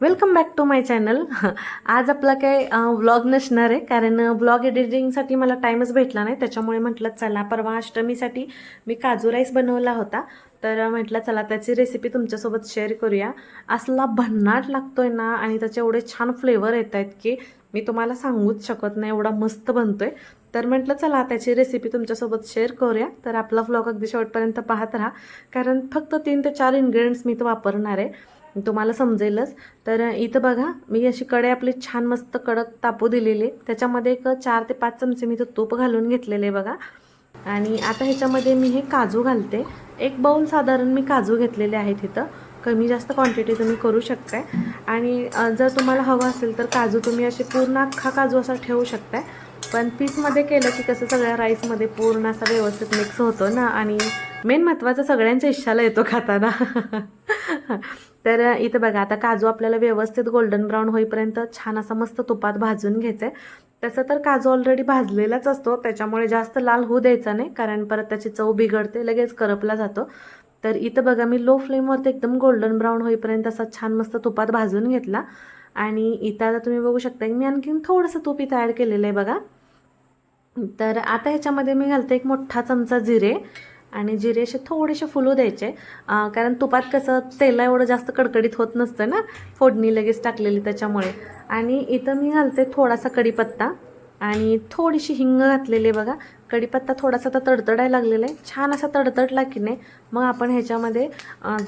Welcome back to my channel आज आपला काय व्लॉग नसणार आहे कारण व्लॉग एडिटिंगसाठी मला टाईमच भेटला नाही. त्याच्यामुळे म्हटलं चला परवा अष्टमीसाठी मी काजू राईस बनवला होता. तर म्हटलं चला त्याची रेसिपी तुमच्यासोबत शेअर करूया. असला भन्नाट लागतो आहे ना आणि त्याचे एवढे छान फ्लेवर येत आहेत की मी तुम्हाला सांगूच शकत नाही एवढा मस्त बनतोय. तर म्हटलं चला त्याची रेसिपी तुमच्यासोबत शेअर करूया. तर आपला व्लॉग अगदी शेवटपर्यंत पाहत राहा. कारण फक्त तीन ते चार इन्ग्रेडियंट्स मी तो वापरणार आहे. तुम्हाला समजेलच. तर इथं बघा मी अशी कडे आपली छान मस्त कडक तापू दिलेले त्याच्यामध्ये एक चार ते पाच चमचे मी इथं तूप घालून घेतलेले बघा. आणि आता ह्याच्यामध्ये मी हे काजू घालते. एक बाऊल साधारण मी काजू घेतलेले आहेत इथं. कमी जास्त क्वांटिटी तुम्ही करू शकताय. आणि जर तुम्हाला हवं असेल तर काजू तुम्ही असे पूर्ण अख्खा काजू असा ठेवू शकताय. पण पीसमध्ये केलं की कसं सगळ्या राईसमध्ये पूर्ण असा व्यवस्थित मिक्स होतो ना. आणि मेन महत्त्वाचं सगळ्यांच्या इच्छाला येतो खाताना. तर इथं बघा आता काजू आपल्याला व्यवस्थित गोल्डन ब्राऊन होईपर्यंत छान असा मस्त तुपात भाजून घ्यायचं आहे तसं तर काजू ऑलरेडी भाजलेलाच असतो त्याच्यामुळे जास्त लाल होऊ द्यायचा नाही कारण परत त्याची चव बिघडते लगेच करपला जातो. तर इथं बघा मी लो फ्लेमवरती एकदम गोल्डन ब्राऊन होईपर्यंत असा छान मस्त तुपात भाजून घेतला. आणि इथं आता तुम्ही बघू शकता की मी आणखीन थोडंसं तूप इथं ॲड केलेलं आहे बघा. तर आता ह्याच्यामध्ये मी घालते एक मोठा चमचा जिरे. आणि जिरे असे थोडेसे फुलू द्यायचे. कारण तुपात कसं तेला एवढं जास्त कडकडीत होत नसतं ना फोडणी लगेच टाकलेली त्याच्यामुळे. आणि इथं मी घालते थोडासा कढीपत्ता आणि थोडीशी हिंग घातलेली आहे बघा. कढीपत्ता थोडासा आता तडतडायला लागलेला आहे. छान असा तडतडला की नाही. मग आपण ह्याच्यामध्ये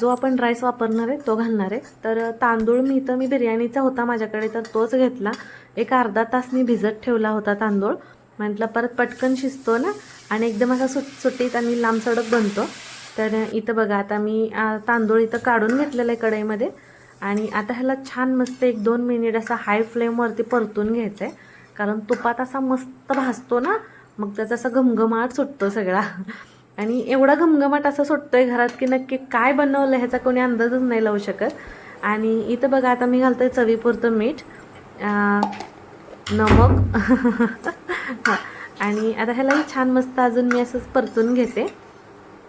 जो आपण राईस वापरणार आहे तो घालणार आहे. तर तांदूळ मी इथं मी बिर्याणीचा होता माझ्याकडे तर तोच घेतला. एक अर्धा तास मी भिजत ठेवला होता तांदूळ. म्हटलं परत पटकन शिजतो ना. आणि एकदम असा सुट सुटीत आणि लांब सडक बनतो. तर इथं बघा आता मी तांदूळ इथं काढून घेतलेलं आहे कढईमध्ये. आणि आता ह्याला छान मस्त एक दोन मिनिट असा हाय फ्लेमवरती परतून घ्यायचं आहे कारण तुपात असा मस्त भासतो ना मग त्याचा असा घमघमाट सुटतो सगळा. आणि एवढा घमघमाट असं आहे घरात की नक्की काय बनवलं ह्याचा कोणी अंदाजच नाही लावू शकत. आणि इथं बघा आता मी घालतोय चवीपुरतं मीठ नमक. हां. आणि आता ह्यालाही छान मस्त अजून मी असंच परतून घेते.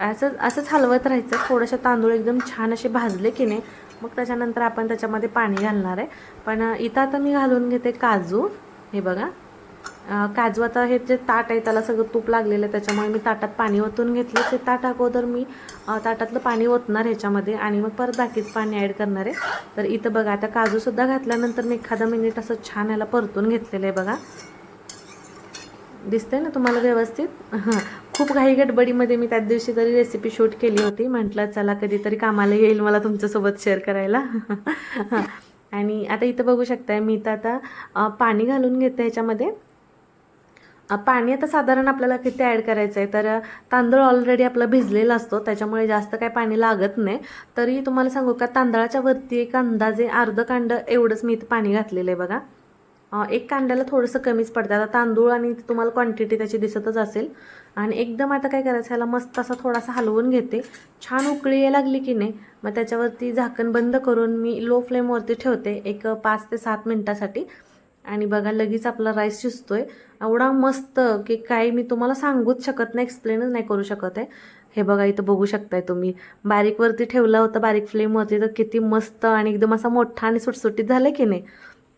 असंच असंच हलवत राहायचं. थोडंसं तांदूळ एकदम छान असे भाजले की नाही मग त्याच्यानंतर आपण त्याच्यामध्ये पाणी घालणार आहे. पण इथं आता मी घालून घेते काजू. हे बघा. काजू आता हे जे ताट आहे त्याला सगळं तूप लागलेलं आहे त्याच्यामुळे मी ताटात पाणी ओतून घेतलं. ते ताट अगोदर मी ताटातलं पाणी ओतणार ह्याच्यामध्ये आणि मग परत बाकीच पाणी ॲड करणार आहे. तर इथं बघा आता काजूसुद्धा घातल्यानंतर मी एखादा मिनिट असं छान याला परतून घेतलेलं आहे बघा. दिसतंय ना तुम्हाला व्यवस्थित? हां. खूप घाई गडबडीमध्ये मी त्याच दिवशी तरी रेसिपी शूट केली होती म्हटलं चला कधीतरी कामाला येईल मला तुमच्यासोबत शेअर करायला. हां. आणि आता इथं बघू शकताय मी तर आता पाणी घालून घेते ह्याच्यामध्ये. पाणी आता साधारण आपल्याला किती ॲड करायचं आहे तर तांदूळ ऑलरेडी आपला भिजलेला असतो त्याच्यामुळे जास्त काय पाणी लागत नाही. तरी तुम्हाला सांगू का तांदळाच्या वरती एक अंदाजे अर्धं कांड एवढंच मी इथं पाणी घातलेलं आहे बघा. एक कांद्याला थोडंसं कमीच पडतं आता तांदूळ आणि तुम्हाला क्वांटिटी त्याची दिसतच असेल. आणि एकदम आता काय करायचं ह्याला मस्त असा थोडासा हलवून घेते. छान उकळी यायला लागली की नाही मग त्याच्यावरती झाकण बंद करून मी लो फ्लेमवरती ठेवते एक पाच ते सात मिनटासाठी. आणि बघा लगेच आपला राईस शिजतोय. एवढा मस्त की काही मी तुम्हाला सांगूच शकत नाही एक्सप्लेनच नाही करू शकत आहे. हे बघा इथं बघू शकताय तुम्ही. बारीकवरती ठेवला होता बारीक फ्लेमवरती तर किती मस्त आणि एकदम असा मोठा आणि सुटसुटीत झालं की नाही.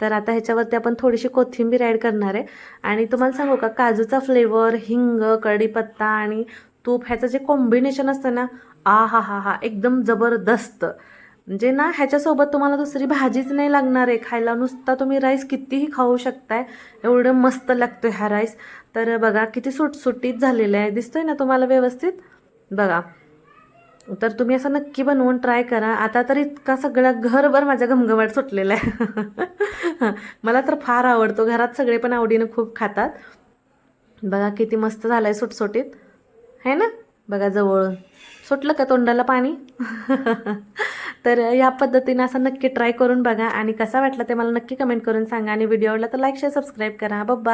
तर आता ह्याच्यावरती आपण थोडीशी कोथिंबीर ॲड करणार आहे. आणि तुम्हाला सांगू का काजूचा फ्लेवर हिंग कढीपत्ता आणि तूप ह्याचं जे कॉम्बिनेशन असतं ना आ हा हा हा एकदम जबरदस्त. म्हणजे ना ह्याच्यासोबत तुम्हाला दुसरी भाजीच नाही लागणार आहे. खायला नुसता तुम्ही राईस कितीही खाऊ शकताय एवढं मस्त लागतो हा राईस तर बघा किती सुटसुटीत झालेलं आहे. दिसतोय ना तुम्हाला व्यवस्थित? बघा. तर तुम्ही असं नक्की बनवून ट्राय करा. आता तर इतका सगळा घरभर माझ्या घमघमाट सुटलेला आहे. मला तर फार आवडतो. घरात सगळे पण आवडीनं खूप खातात. बघा किती मस्त झालं आहे सुटसुटीत. है ना? बघा जवळून. सुटलं का तोंडाला पाणी? तर या पद्धतीनं असं नक्की ट्राय करून बघा. आणि कसा वाटला ते मला नक्की कमेंट करून सांगा. आणि व्हिडिओ आवडला तर लाईक शेअर सबस्क्राईब करा. बब्बा